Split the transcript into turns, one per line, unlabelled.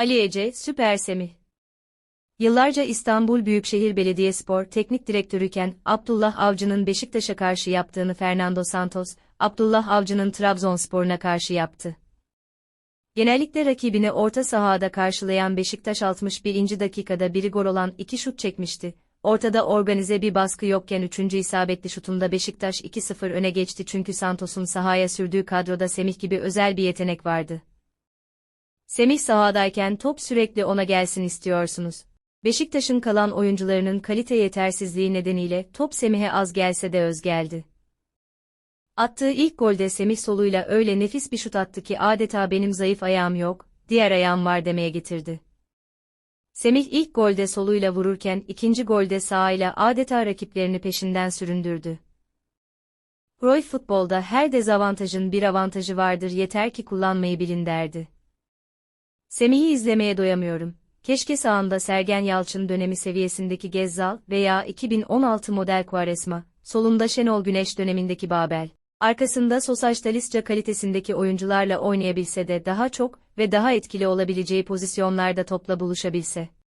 Ali Ece, Süper Semih. Yıllarca İstanbul Büyükşehir Belediyespor Teknik Direktörüken Abdullah Avcı'nın Beşiktaş'a karşı yaptığını Fernando Santos, Abdullah Avcı'nın Trabzonspor'una karşı yaptı. Genellikle rakibini orta sahada karşılayan Beşiktaş 61. dakikada biri gol olan iki şut çekmişti. Ortada organize bir baskı yokken 3. isabetli şutunda Beşiktaş 2-0 öne geçti çünkü Santos'un sahaya sürdüğü kadroda Semih gibi özel bir yetenek vardı. Semih sahadayken top sürekli ona gelsin istiyorsunuz. Beşiktaş'ın kalan oyuncularının kalite yetersizliği nedeniyle top Semih'e az gelse de öz geldi. Attığı ilk golde Semih soluyla öyle nefis bir şut attı ki adeta benim zayıf ayağım yok, diğer ayağım var demeye getirdi. Semih ilk golde soluyla vururken ikinci golde sağıyla adeta rakiplerini peşinden süründürdü. Cruyff futbolda her dezavantajın bir avantajı vardır yeter ki kullanmayı bilin derdi. Semih'i izlemeye doyamıyorum. Keşke sağında Sergen Yalçın dönemi seviyesindeki Gezzal veya 2016 model Quaresma, solunda Şenol Güneş dönemindeki Babel, arkasında Sosaç Talisca kalitesindeki oyuncularla oynayabilse de daha çok ve daha etkili olabileceği pozisyonlarda topla buluşabilse.